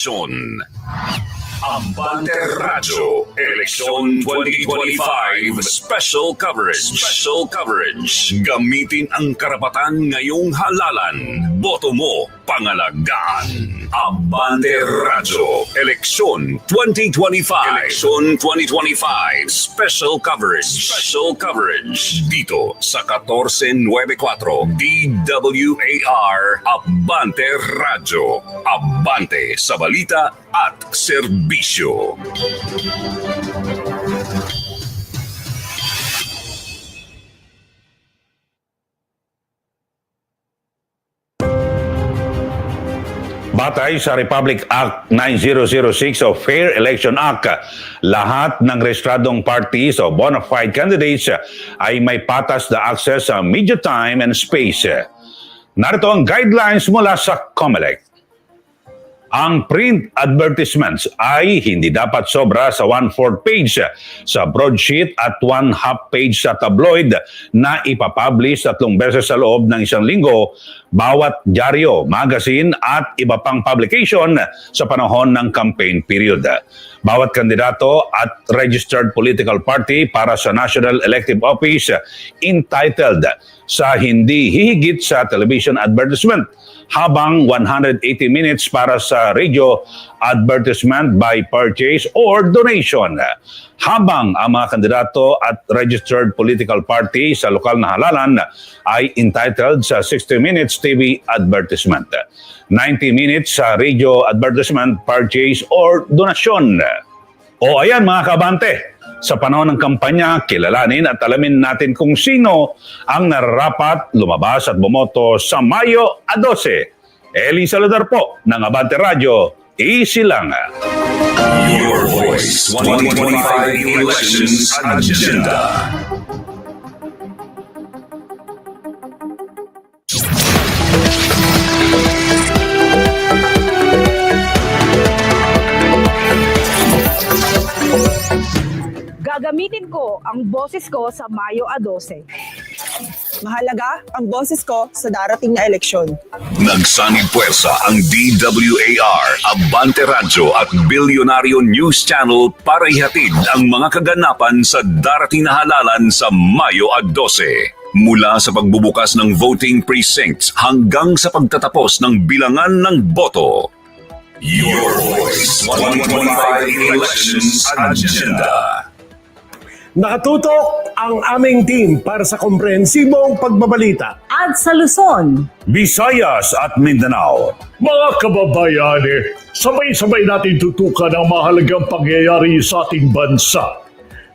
Eleksyon. Ambante Radyo, Eleksyon 2025 Special Coverage. Special Coverage. Gamitin ang karapatan ngayong halalan. Boto mo, pangalagaan. Abante Radyo, Eleksyon 2025. Eleksyon 2025 Special Coverage. Special Coverage. Dito sa 1494 DWAR Abante Radyo. Abante sa balita at serbisyo. Batay sa Republic Act 9006 o Fair Election Act, lahat ng rehistradong parties o bona fide candidates ay may patas na access sa media time and space. Narito ang guidelines mula sa COMELEC. Ang print advertisements ay hindi dapat sobra sa one-fourth page sa broadsheet at one-half page sa tabloid na ipapublish tatlong beses sa loob ng isang linggo bawat dyaryo, magazine at iba pang publication sa panahon ng campaign period. Bawat kandidato at registered political party para sa National Elective Office entitled sa hindi hihigit sa television advertisement habang 180 minutes para sa radio advertisement by purchase or donation. Habang ang mga kandidato at registered political party sa lokal na halalan ay entitled sa 60 minutes TV advertisement. 90 minutes sa radio advertisement, purchase or donasyon. O ayan mga kabante, sa panahon ng kampanya, kilalanin at alamin natin kung sino ang nararapat lumabas at bumoto sa Mayo a 12. Eli Saludar po ng Abante Radio, easy lang. Your Voice 2025 Elections Agenda. Gagamitin ko ang boses ko sa Mayo a 12. Mahalaga ang boses ko sa darating na eleksyon. Nagsanib puwersa ang DWAR, Abante Radyo at Bilyonaryo News Channel para ihatid ang mga kaganapan sa darating na halalan sa Mayo at 12. Mula sa pagbubukas ng voting precincts hanggang sa pagtatapos ng bilangan ng boto. Your Voice 2025 Elections Agenda. Nakatutok ang aming team para sa komprehensibong pagbabalita. At sa Luzon, Visayas at Mindanao. Mga kababayani, sabay-sabay natin tutukan ang mahalagang pangyayari sa ating bansa.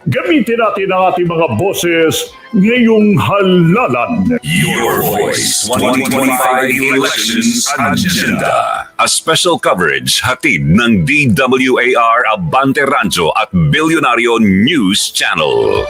Gamitin natin ang ating mga boses ngayong halalan. Your Voice 2025 Elections Agenda. A special coverage hatid ng DWAR Abante Rancho at Bilyonaryo News Channel.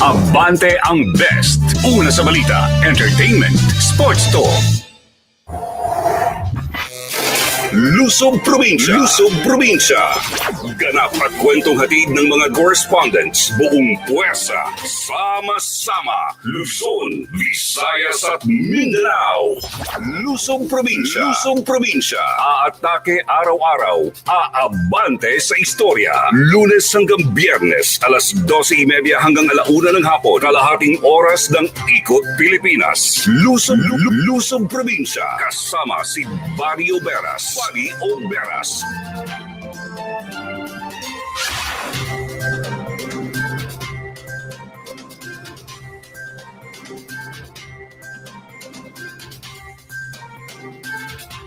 Abante ang best. Una sa balita, entertainment, sports talk. Luzon Probinsya. Luzon Probinsya. Ganap at kwentong hatid ng mga correspondents. Buong puwersa. Sama-sama. Luzon, Visayas at Mindanao. Luzon Probinsya. Luzon Probinsya. Aatake araw-araw. Aabante sa istorya. Lunes hanggang biyernes, alas 12.30 hanggang alauna ng hapon. Kalahating oras ng Ikot Pilipinas. Luzon, Lu- Luzon Probinsya. Kasama si Barrio Beras. Barrio Beras.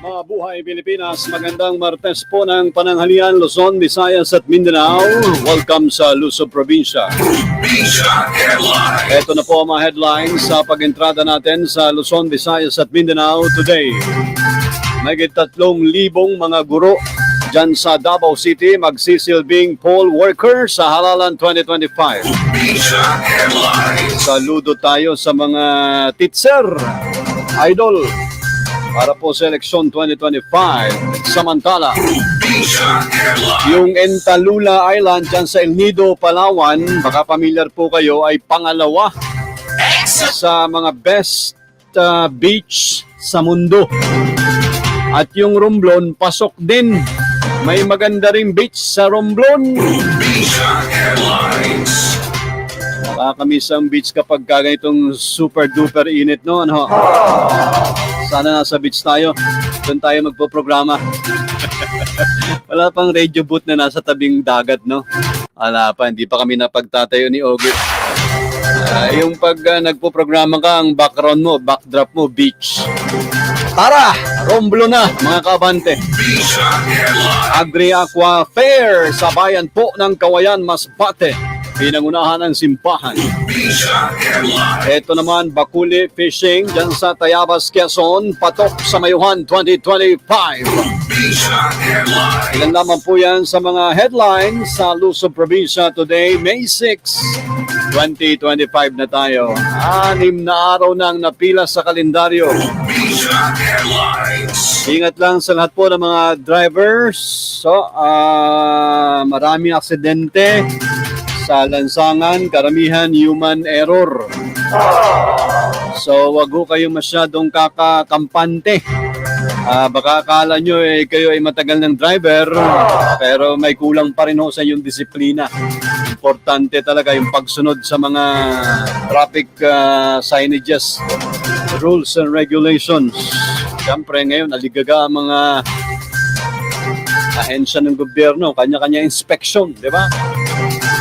Mga buhay Pilipinas, magandang Martes po ng pananghalian Luzon, Visayas at Mindanao. Welcome sa Luzon Headline. Ito na po ang mga headlines sa pag-entrada natin sa Luzon, Visayas at Mindanao today. May tatlong libong mga guro dyan sa Davao City magsisilbing poll worker sa halalan 2025. Probinsya Headline. Saludo tayo sa mga teacher, idol, para po sa eleksyon 2025. Samantala, yung Entalula Island dyan sa El Nido, Palawan, baka pamilyar po kayo, ay pangalawa sa mga best uh, beach sa mundo. At yung Romblon, pasok din. May maganda ring beach sa Romblon. Nakakamiss ang beach kapag ganitong super duper init, no? Ano? Sana nasa beach tayo. Doon tayo magpo-programa. Wala pang radio booth na nasa tabing dagat, no? Wala pa, hindi pa kami napagtatayo ni Ogie. Ah, yung pag ah, nagpo-programa ka, ang background mo, backdrop mo, beach. Tara! Romblo na, mga kabante. Agri Aqua Fair sa bayan po ng Kawayan, Masbate. Pinangunahan ng Headlines. Ito naman, Bakuli Fishing dyan sa Tayabas, Quezon, patok sa Mayuhan 2025. Probinsya Headlines. Ilan naman po yan sa mga headlines sa Luzon Probinsya today, May 6, 2025 na tayo. Anim na araw nang napila sa kalendaryo. Ingat lang sa lahat po ng mga drivers. So, ah, maraming aksidente sa lansangan, karamihan human error. So, wag ho kayong masyadong kakakampante. Ah, baka akala nyo eh, kayo ay matagal ng driver, pero may kulang pa rin ho sa yung disiplina. Importante talaga yung pagsunod sa mga traffic ah, signages, rules and regulations. Siyempre ngayon, naligaga ang mga ahensya ng gobyerno, kanya-kanya inspection, di ba?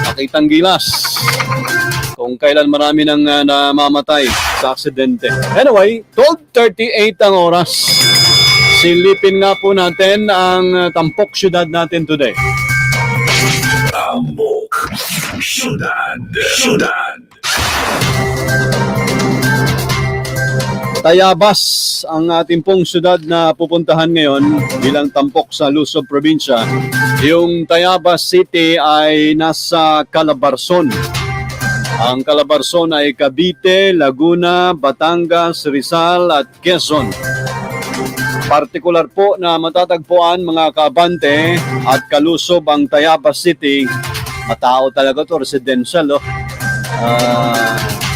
Nakitang gilas kung kailan marami nang ah, namamatay sa aksidente. Anyway, 12.38 ang oras. Silipin nga po natin ang ah, tampok syudad natin today. Tambok. Syudad. Syudad. Tayabas ang ating pong syudad na pupuntahan ngayon bilang tampok sa Luzon Probinsya. Yung Tayabas City ay nasa Calabarzon. Ang Calabarzon ay Cavite, Laguna, Batangas, Rizal at Quezon. Partikular po na matatagpuan mga kabante at kalusob ang Tayabas City. Matao talaga to residential. Oh. Ah,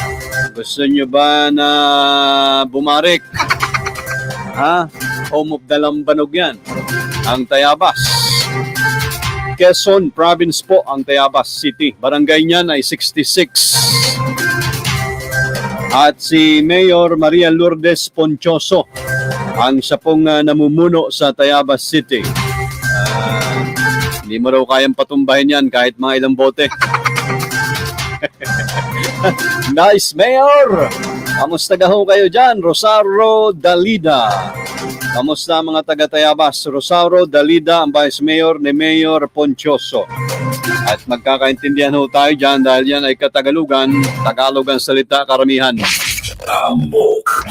gusto nyo ba na bumarik? Ha? Home of the Lambanog yan. Ang Tayabas. Quezon Province po ang Tayabas City. Barangay niyan ay 66. At si Mayor Maria Lourdes Ponchoso ang siya pong ah, namumuno sa Tayabas City. Ah, hindi mo raw kayang patumbahin yan kahit mga ilang bote. Nice, Mayor! Kamusta ka kayo dyan? Rosario Dalida. Kamusta mga taga-Tayabas? Rosario Dalida, ang Vice Mayor ni Mayor Ponchoso. At magkakaintindihan ho tayo dyan dahil yan ay Katagalugan, Tagalog ang salita karamihan. Tambok.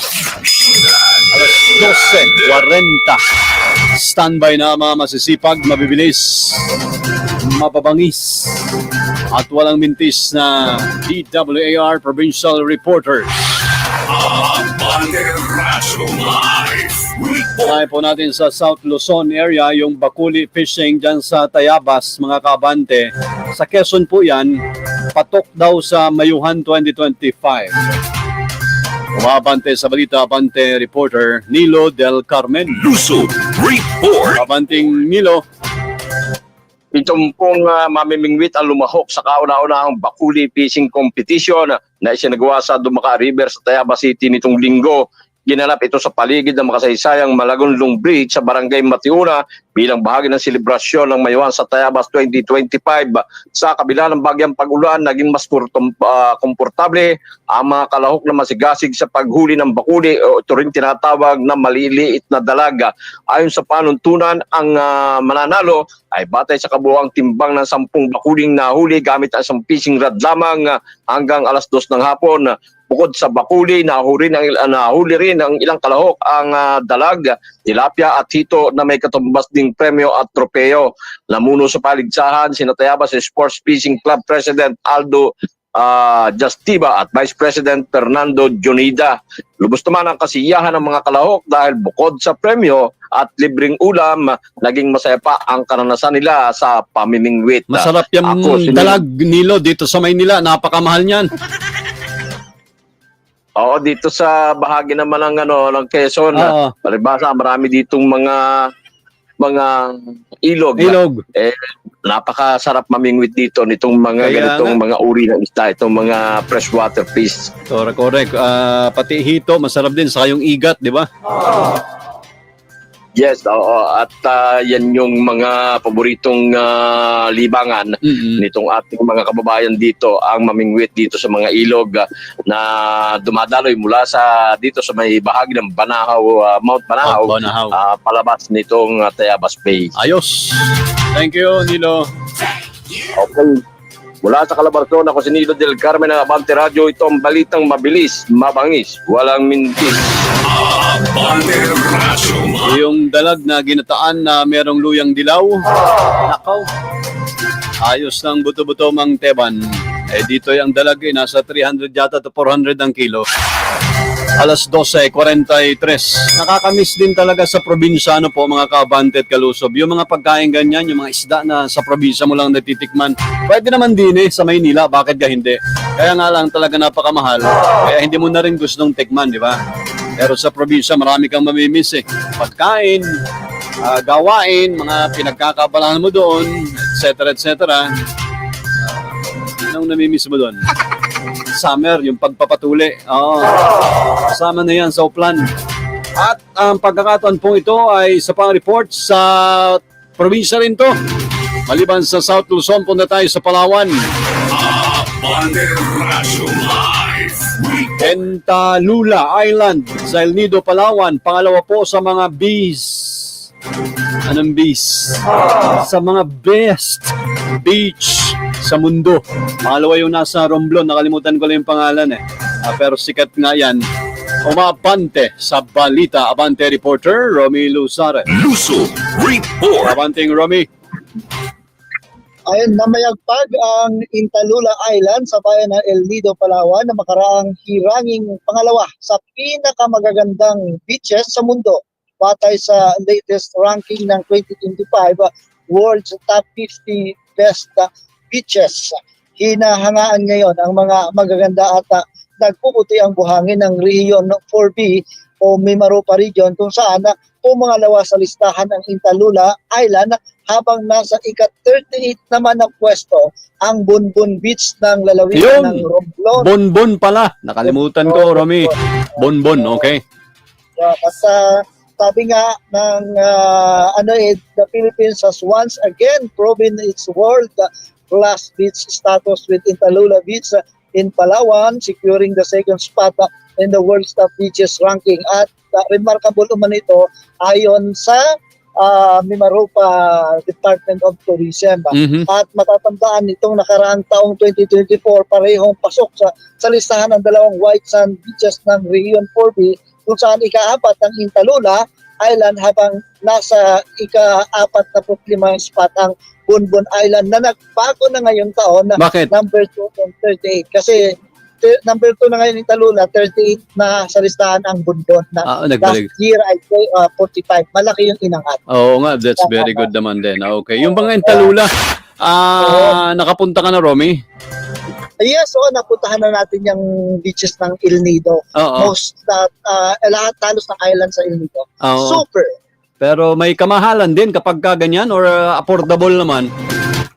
Alas 12.40. Standby na mga masisipag, mabibilis, mababangis, at walang mintis na DWAR Provincial Reporters. Kaya po natin sa South Luzon area, yung Bakuli Fishing dyan sa Tayabas, mga kabante. Sa Quezon po yan, patok daw sa Mayuhan 2025. Umabante sa balita, abante reporter Nilo Del Carmen. Luzon Report. Abanting Nilo, Itong pong uh, mamimingwit ang lumahok sa kauna-unahang Bakuli Fishing Competition na isinagawa sa Dumaka River sa Tayabas City nitong linggo. Ginanap ito sa paligid ng makasaysayang Malagonlong Bridge sa Barangay Matiuna bilang bahagi ng selebrasyon ng Mayuan sa Tayabas 2025. Sa kabila ng bagyang pag-ulan, naging mas ah, komportable ang mga kalahok na masigasig sa paghuli ng bakuli o ito rin tinatawag na maliliit na dalaga. Ayon sa panuntunan, ang ah, mananalo ay batay sa kabuuang timbang ng sampung bakuling nahuli gamit ang isang fishing rod lamang hanggang alas dos ng hapon. Bukod sa bakuli, nahuli, ng, ah, nahuli rin ang ilang kalahok ang ah, dalag, tilapia at hito na may katumbas ding premyo at tropeo. Namuno sa paligsahan, sinatayabas si Sports Fishing Club President Aldo ah, Justiba at Vice President Fernando Junida. Lubos naman ang kasiyahan ng mga kalahok dahil bukod sa premyo at libreng ulam, naging masaya pa ang karanasan nila sa pamimingwit. masarap yung Ako, dalag Nilo dito sa Maynila. Napakamahal niyan. Oo, dito sa bahagi naman ng ano ng Quezon, Oo. palibasa marami ditong mga mga ilog. Ilog. Napakasarap mamingwit dito nitong mga Kaya ganitong nga. mga uri ng isda, itong mga freshwater fish. Correct, correct. Ah, pati hito, masarap din. Saka yung igat, di ba? Yes, oo. At ah, yan yung mga paboritong ah, libangan Mm-mm. nitong ating mga kababayan dito ang mamingwit dito sa mga ilog ah, na dumadaloy mula sa dito sa may bahagi ng Banahaw, ah, Mount Banahaw, Oh, Banahaw. ah, palabas nitong ah, Tayabas Bay. Ayos. Thank you, Nilo. Okay. Mula sa Calabarzon, ako si Nilo del Carmen ng Abante Radio. Ito ang balitang mabilis, mabangis, walang mintis. Yung dalag na ginataan na merong luyang dilaw. Nakaw. Ayos ng buto-buto mang teban. Eh dito yung dalag eh, nasa 300 yata to 400 ang kilo. Alas 12.43. Nakakamiss din talaga sa probinsya ano po mga kabante at kalusob. Yung mga pagkain ganyan, yung mga isda na sa probinsya mo lang natitikman. Pwede naman din eh sa Maynila, bakit ka hindi? Kaya nga lang talaga napakamahal. Kaya hindi mo na rin gustong tikman, di ba? Pero sa probinsya, marami kang mamimiss eh. Pagkain, ah, gawain, mga pinagkakabalahan mo doon, etc. etc. Uh, anong namimiss mo doon? Summer, yung pagpapatuli. Oo. Kasama na yan sa uplan. At ang pagkakataon pong ito ay sa pang-report sa probinsya rin to. Maliban sa South Luzon, punta tayo sa Palawan. Report. Pentalula Island sa El Nido, Palawan. Pangalawa po sa mga bees. Anong bees? Sa mga best beach sa mundo. Pangalawa yung nasa Romblon. Nakalimutan ko lang yung pangalan eh. Ah, pero sikat nga yan. Umabante sa balita. Abante reporter, Romy Luzare. Luzon Report. Abanting Romy. Ayun, namayagpag ang Intalula Island sa bayan ng El Nido, Palawan na makaraang hiranging pangalawa sa pinakamagagandang beaches sa mundo batay sa latest ranking ng 2025 uh, World's Top 50 Best Beaches. Hinahangaan ngayon ang mga magaganda at uh, nagpuputi ang buhangin ng Region 4B o Mimaropa Region kung saan pumangalawa sa listahan ang Intalula Island habang nasa ika-38 naman ang pwesto ang Bunbun Beach ng lalawigan Yun! ng Romblon. Bonbon pala. Nakalimutan ko, Romy. Bonbon, okay. Yeah, at uh, sabi nga ng uh, ano eh, the Philippines has once again proven its world class beach status with Intalula Beach in Palawan securing the second spot uh, in the world's top beaches ranking at uh, remarkable naman ito ayon sa uh, Mimaropa Department of Tourism. Mhm. At matatandaan itong nakaraang taong 2024 parehong pasok sa, sa listahan ng dalawang white sand beaches ng Region 4B kung saan ika-apat ang Intalula Island habang nasa ika-apat na limang spot ang Bunbun Island na nagbago na ngayong taon na Bakit? number 2 and 38 kasi number 2 na ngayon yung Talula, 38 na sa listahan ang Bundon. Na, Ah, last nagbalik. year ay uh, 45. Malaki yung inangat. Oo nga, that's very good naman din. Ah, Okay. Yung mga Intalula, ah, nakapunta ka na, Romy? Yes, so napuntahan na natin yung beaches ng El Nido. Oo. Most, uh, uh, lahat halos ng island sa El Nido. Oo. Super. Pero may kamahalan din kapag ka ganyan or ah, affordable naman.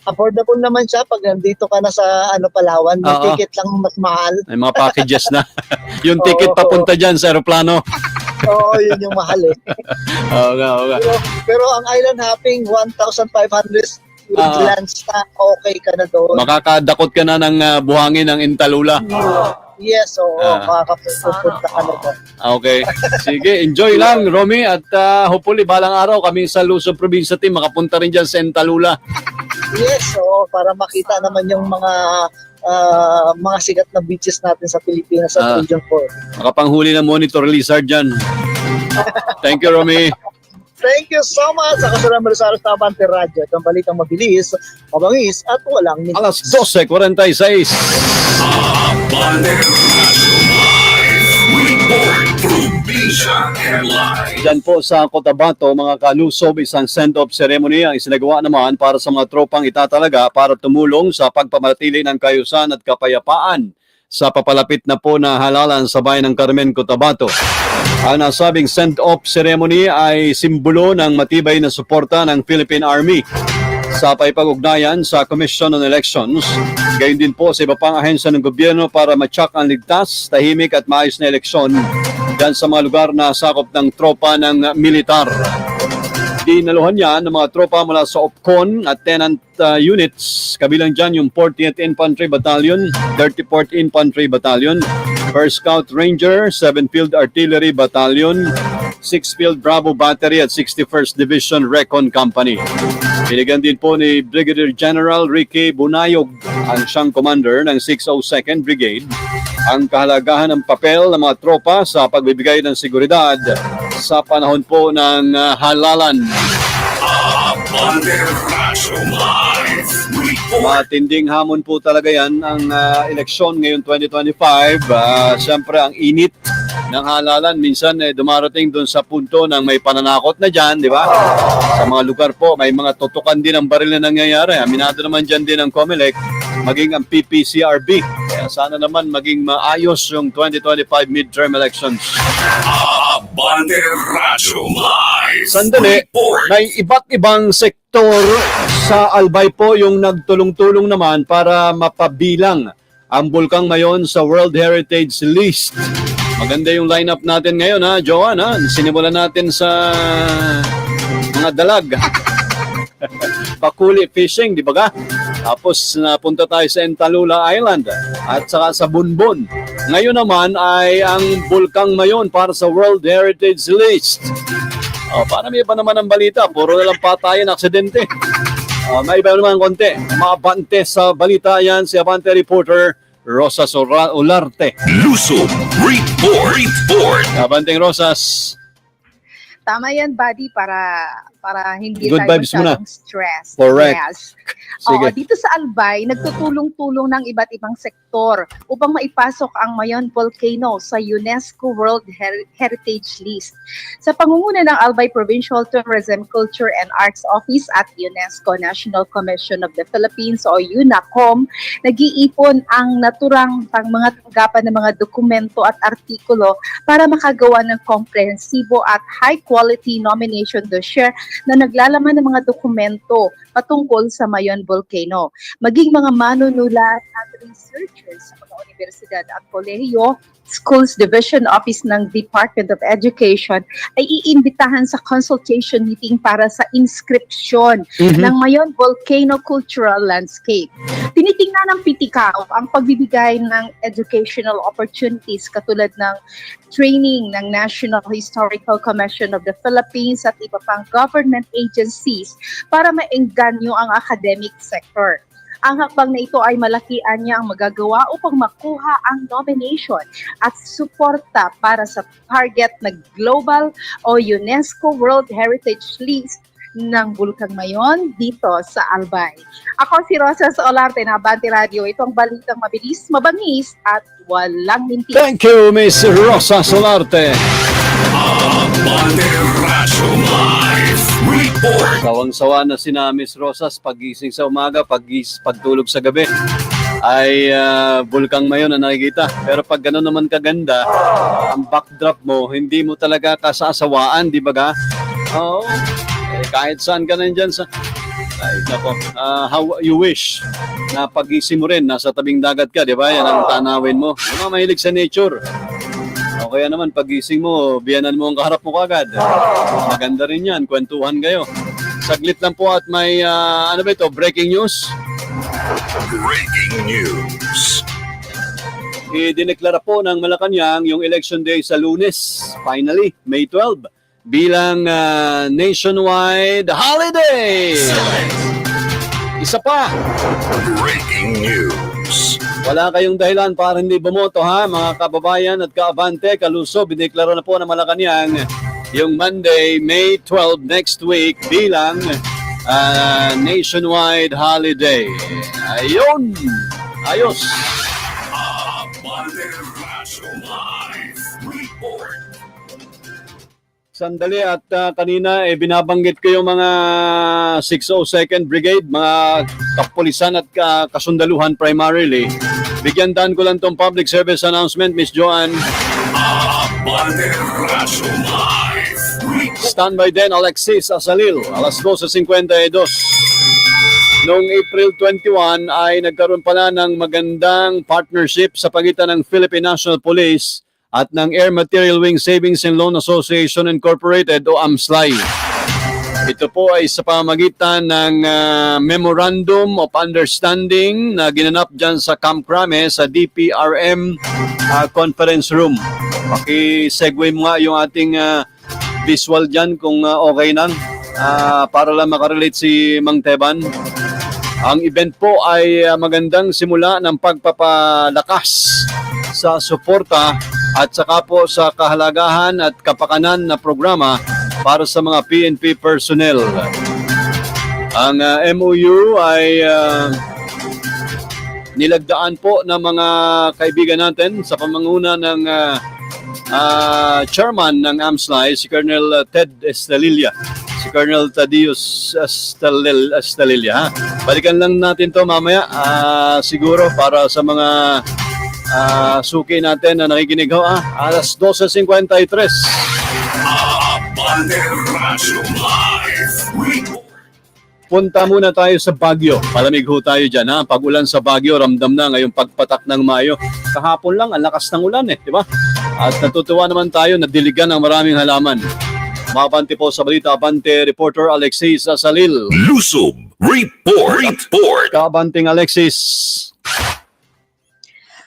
Affordable naman siya pag nandito ka na sa ano Palawan. Yung Oo. ticket lang mas mahal. May mga packages na. yung ticket Oo. papunta dyan sa aeroplano. Oo, yun yung mahal eh. Oo nga, oo nga. Pero, pero ang island hopping, 1,500 with Oo. lands na okay ka na doon. Makakadakot ka na ng ah, buhangin ng Intalula. yes, oo, Ah. makakapunta ka na doon. Okay. Sige, enjoy lang, Romy. At ah, hopefully, balang araw kami sa Luzon Provincia team makapunta rin dyan sa Intalula. Yes, oo, para makita naman yung mga ah, mga sikat na beaches natin sa Pilipinas sa Ah. Region 4. Makapanghuli ng monitor lizard dyan. Thank you, Romy. Thank you so much sa kasalang Marisaro sa Abante Radio. Itong balitang mabilis, mabangis at walang minutes. Alas 12.46. Report Headline. Diyan po sa Cotabato, mga kalusob, isang send-off ceremony ang isinagawa naman para sa mga tropang itatalaga para tumulong sa pagpamatili ng kayusan at kapayapaan sa papalapit na po na halalan sa bayan ng Carmen, Cotabato. Ang nasabing send-off ceremony ay simbolo ng matibay na suporta ng Philippine Army sa paipag-ugnayan sa Commission on Elections. Gayon din po sa iba pang ahensya ng gobyerno para matyak ang ligtas, tahimik at maayos na eleksyon dyan sa mga lugar na sakop ng tropa ng militar. Dinaluhan niya ng mga tropa mula sa OPCON at tenant uh, units. Kabilang dyan yung 40th Infantry Battalion, 34th Infantry Battalion, 1st Scout Ranger, 7th Field Artillery Battalion, 6th Field Bravo Battery at 61st Division Recon Company. Binigyan din po ni Brigadier General Ricky Bunayog, ang siyang commander ng 602nd Brigade, ang kahalagahan ng papel ng mga tropa sa pagbibigay ng seguridad sa panahon po ng uh, halalan. Matinding hamon po talaga yan ang uh, eleksyon ngayon 2025. Uh, Siyempre, ang init ng halalan. Minsan eh, dumarating doon sa punto ng may pananakot na dyan, di ba? Sa mga lugar po, may mga tutukan din ang baril na nangyayari. Aminado naman dyan din ang COMELEC, maging ang PPCRB. Kaya sana naman maging maayos yung 2025 midterm elections. Banderazo Live. Sandali, Report. may iba't ibang sektor sa Albay po yung nagtulong-tulong naman para mapabilang ang Bulkang Mayon sa World Heritage List. Maganda yung lineup natin ngayon ha, Joan ha. Sinimulan natin sa mga dalag. Pakuli fishing, di ba ka? Tapos napunta tayo sa Entalula Island at saka sa Bunbon. Ngayon naman ay ang Bulkang Mayon para sa World Heritage List. Oh, para may iba naman ang balita. Puro na lang patayan, aksidente. Oh, may iba naman konti. Mabante sa balita yan si Abante reporter Rosas Olarte. Luso. Report. Report. Abanteng Rosas. Tama yan, buddy, para para hindi Good tayo vibes muna. masyadong stress. Correct. Yes. Oo, dito sa Albay, nagtutulong-tulong ng iba't ibang sektor upang maipasok ang Mayon Volcano sa UNESCO World Her- Heritage List. Sa pangunguna ng Albay Provincial Tourism, Culture and Arts Office at UNESCO National Commission of the Philippines o UNACOM, nag-iipon ang naturang pang mga tanggapan ng mga dokumento at artikulo para makagawa ng komprehensibo at high-quality nomination dossier na naglalaman ng mga dokumento patungkol sa Mayon Volcano. Maging mga manunulat at researchers sa mga universidad at kolehiyo, Schools Division Office ng Department of Education ay iimbitahan sa consultation meeting para sa inscription ng Mayon Volcano Cultural Landscape. Tinitingnan ng PTCAO ang pagbibigay ng educational opportunities katulad ng training ng National Historical Commission of the Philippines at iba pang government agencies para maengganyo ang academic sector. Ang hakbang na ito ay malakian niya ang magagawa upang makuha ang nomination at suporta para sa target na global o UNESCO World Heritage List ng Bulkang Mayon dito sa Albay. Ako si Rosa Olarte na Abante Radio. Ito ang balitang mabilis, mabangis at walang minti. Thank you, Miss Rosa Solarte. Abante Radyo Live Report. Sawang-sawa na si na Miss Rosas pagising sa umaga, pagis, pagtulog sa gabi ay ah, bulkang mayon na nakikita. Pero pag gano'n naman kaganda, ang backdrop mo, hindi mo talaga kasasawaan, di ba ga? Oo. Eh, kahit saan ka nandyan sa... Ay, nako. Ah, how you wish na pagising mo rin, nasa tabing dagat ka, di ba? Yan ang tanawin mo. Mga mahilig sa nature. O kaya naman, pagising mo, biyanan mo ang kaharap mo kagad. Maganda rin yan, kwentuhan kayo. Saglit lang po at may, ah, ano ba ito, breaking news. Breaking news. Idineklara po ng Malacanang yung election day sa lunes, finally, May 12, bilang ah, nationwide holiday. Isa pa, Breaking news. Wala kayong dahilan para hindi bumoto ha, mga kababayan at kaabante, kaluso, bineklara na po ng Malacanang yung Monday, May 12 next week bilang ah, nationwide holiday. Ayun! Ayos! Sandali at ah, kanina eh, binabanggit ko yung mga 602nd Brigade, mga kapulisan at ka- kasundaluhan primarily. Bigyan daan ko lang tong public service announcement, Miss Joanne. Standby din Alexis Asalil, alas 12.52. Noong April 21 ay nagkaroon pala ng magandang partnership sa pagitan ng Philippine National Police at ng Air Material Wing Savings and Loan Association Incorporated o AMSLAI. Ito po ay sa pamagitan ng ah, Memorandum of Understanding na ginanap dyan sa Camp Crame sa DPRM ah, Conference Room. Paki-segue mo nga yung ating ah, visual dyan kung ah, okay lang Ah, para lang makarelate si Mang Teban. Ang event po ay magandang simula ng pagpapalakas sa suporta at saka po sa kahalagahan at kapakanan na programa para sa mga PNP personnel. Ang ah, MOU ay ah, nilagdaan po ng mga kaibigan natin sa pamanguna ng ah, ah, chairman ng AMSLAI, si Colonel Ted Estalilla. Si Colonel Tadius Estalil, Estalilla. Ha? Balikan lang natin to mamaya ah, siguro para sa mga ah, suki natin na nakikinig ho. Alas 12.53. Abante Radyo Live Report. Punta muna tayo sa Baguio. Palamig ho tayo dyan ha. Pag ulan sa Baguio, ramdam na ngayong pagpatak ng Mayo. Kahapon lang, ang lakas ng ulan eh, di ba? At natutuwa naman tayo na diligan ng maraming halaman. Mabante po sa balita, Abante reporter Alexis Asalil. Lusob Report. Report. Kabanting Alexis.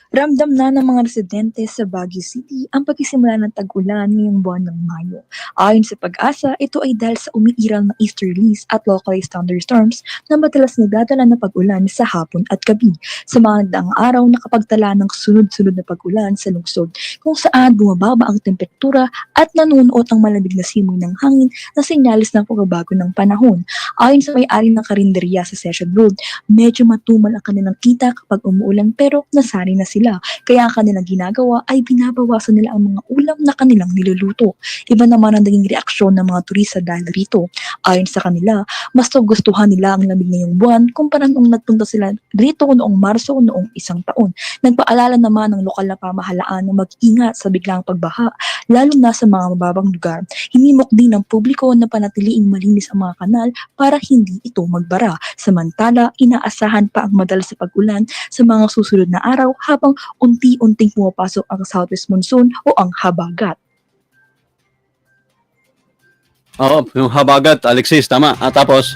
Ramdam na ng mga residente sa Baguio City ang pagsisimula ng tag-ulan ngayong buwan ng Mayo. Ayon sa pag-asa, ito ay dahil sa umiiral na easterlies at localized thunderstorms na madalas nagdadala ng pag-ulan sa hapon at gabi. Sa mga nagdaang araw, nakapagtala ng sunod-sunod na pag-ulan sa lungsod kung saan bumababa ang temperatura at nanunuot ang malamig na simoy ng hangin na sinyalis ng pagbabago ng panahon. Ayon sa may-ari ng karinderya sa Session Road, medyo matumal ang kanilang kita kapag umuulan pero nasari na sila. Kaya ang kanilang ginagawa ay binabawasan nila ang mga ulam na kanilang niluluto. Iba naman ang naging reaksyon ng mga turista dahil rito. Ayon sa kanila, mas gustuhan nila ang lamig ngayong buwan kumpara noong nagpunta sila rito noong Marso noong isang taon. Nagpaalala naman ng lokal na pamahalaan na mag-ingat sa biglang pagbaha, lalo na sa mga mababang lugar. Hinimok din ng publiko na panatiliing malinis ang mga kanal para hindi ito magbara. Samantala, inaasahan pa ang madalas sa pag-ulan sa mga susunod na araw habang unti-unting pumapasok ang southwest monsoon o ang habagat. Oo, yung habagat, Alexis, tama. At tapos,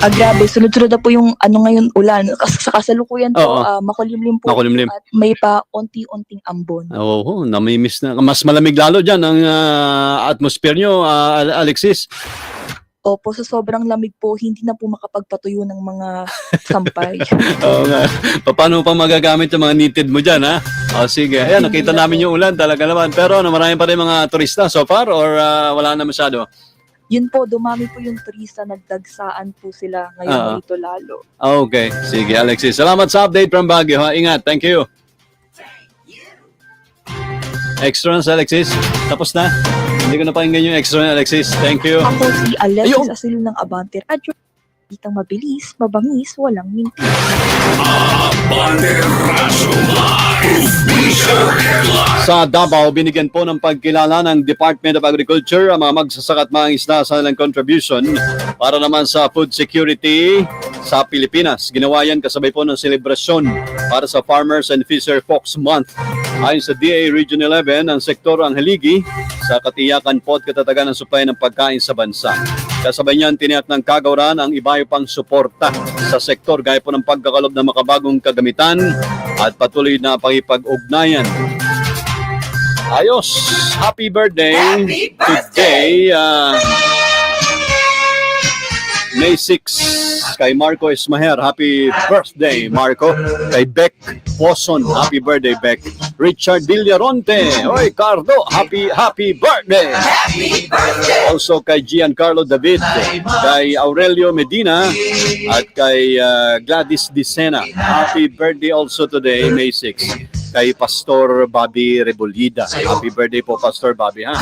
Ah, grabe, sunod-sunod na po yung ano ngayon ulan. Kas sa kasalukuyan po, Oo. ah, makulimlim po Makulimlim. at may pa unti-unting ambon. oo, namimiss na. Mas malamig lalo dyan ang ah, atmosphere nyo, ah, Alexis. Opo, sa sobrang lamig po, hindi na po makapagpatuyo ng mga sampay. Oo nga. Pa- Paano pa magagamit yung mga needed mo dyan, ha? O sige. Ayan, nakita namin yung ulan talaga naman. Pero ano, marami pa rin mga turista so far or ah, wala na masyado? yun po, dumami po yung turista, nagdagsaan po sila ngayon Ah. dito lalo. Okay. Sige, Alexis. Salamat sa update from Baguio. Ha? Ingat. Thank you. Extra na sa Alexis. Tapos na. Hindi ko napakinggan yung extra na Alexis. Thank you. Ako si Alexis Ayun. Asil ng Abante Radyo. Itang mabilis, mabangis, walang minti. Abante Headline. Sa Davao, binigyan po ng pagkilala ng Department of Agriculture ang mga magsasaka at mga isda sa kanilang contribution para naman sa food security sa Pilipinas. Ginawa yan kasabay po ng selebrasyon para sa Farmers and Fisher Folks Month. Ayon sa DA Region 11, ang sektor ang haligi sa katiyakan po at katatagan ng supply ng pagkain sa bansa. Kasabay niyan, tiniyak ng kagawaran ang ibayo pang suporta sa sektor gaya po ng pagkakalob ng makabagong kagamitan at patuloy na pangipag-ugnayan Ayos! Happy birthday! Today, uh, May 6, kay Marco Esmaher. Happy birthday, Marco. Kay Beck Poson. Happy birthday, Beck. Richard Villaronte. Oy, Cardo. Happy, happy birthday! Also kay Giancarlo David. Kay Aurelio Medina. At kay uh, Gladys Dicena. Happy birthday also today, May 6 kay Pastor Bobby Rebolida. Happy birthday po, Pastor Bobby, ha?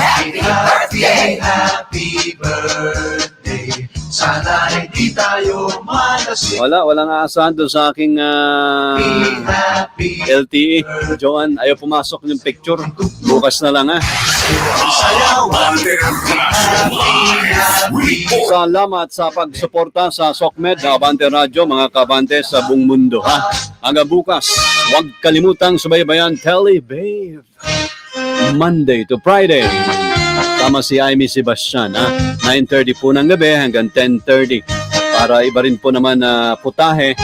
Wala, walang aasahan doon sa aking ah, LTE. Joan, ayaw pumasok yung picture. Bukas na lang, ha? Report. Salamat sa pagsuporta sa SOCMED na Abante Radyo, mga kabante sa buong mundo, ha? Hanggang bukas, huwag kalimutang subaybayan Telly Babe. Monday to Friday. Tama si Amy Sebastian, ha? 9.30 po ng gabi hanggang 10.30. Para iba rin po naman na putahe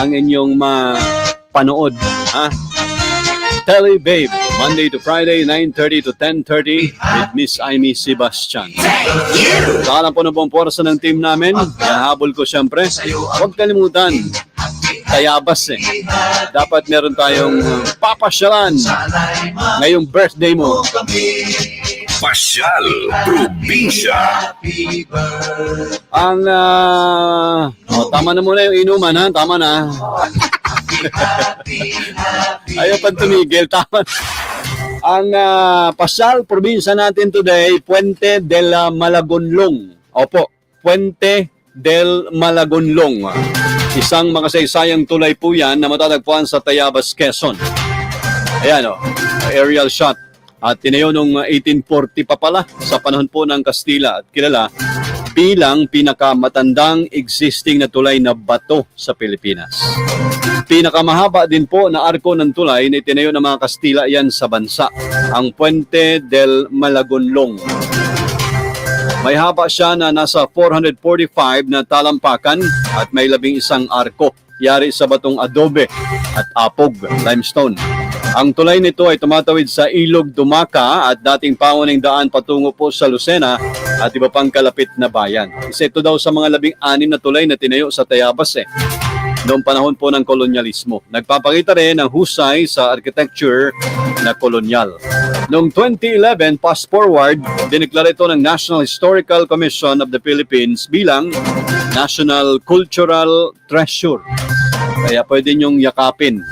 ang inyong mapanood, ha? Telly Babe, Monday to Friday, 9.30 to 10.30 with Miss Amy Sebastian. Sa alam po ng buong porsa ng team namin, yahabol ko siyempre. Huwag kalimutan, tayabas eh. Dapat meron tayong uh, papasyalan ngayong birthday mo. Pasyal. Probinsya. Ang, ah, oh, tama na muna yung inuman ha, tama na. Ayaw pa tumigil, tama na. Ang ah, pasyal probinsya natin today, Puente de la Malagonlong. Opo, Puente del Malagonlong. Isang makasaysayang tulay po yan na matatagpuan sa Tayabas, Quezon. Ayan o, aerial shot. At tinayo noong 1840 pa pala sa panahon po ng Kastila at kilala bilang pinakamatandang existing na tulay na bato sa Pilipinas. Pinakamahaba din po na arko ng tulay na itinayo ng mga Kastila yan sa bansa, ang Puente del Malagonlong. May haba siya na nasa 445 na talampakan at may labing isang arko, yari sa batong adobe at apog, limestone. Ang tulay nito ay tumatawid sa Ilog Dumaka at dating pangunang daan patungo po sa Lucena at iba pang kalapit na bayan. Isa ito daw sa mga labing anin na tulay na tinayo sa Tayabas eh noong panahon po ng kolonyalismo. Nagpapakita rin ng husay sa architecture na kolonyal. Noong 2011, fast forward, dineklara ito ng National Historical Commission of the Philippines bilang National Cultural Treasure. Kaya pwede niyong yakapin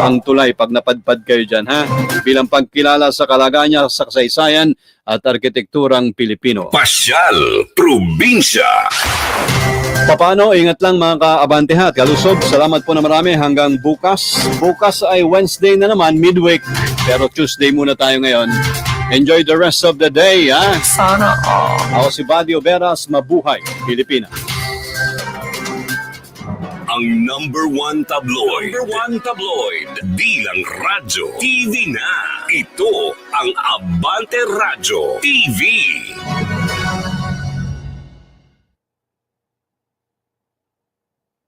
ang tulay pag napadpad kayo dyan, ha? Bilang pagkilala sa kalagayan niya sa kasaysayan at arkitekturang Pilipino. Pasyal. Probinsya. Paano? Ingat lang mga kaabante ha at kalusob. Salamat po na marami hanggang bukas. Bukas ay Wednesday na naman, midweek. Pero Tuesday muna tayo ngayon. Enjoy the rest of the day, ha? Sana all. Ako si Badio Veras, mabuhay, Pilipinas. Ang number one tabloid. Number one tabloid. Di lang radyo. TV na. Ito ang Abante Radyo TV.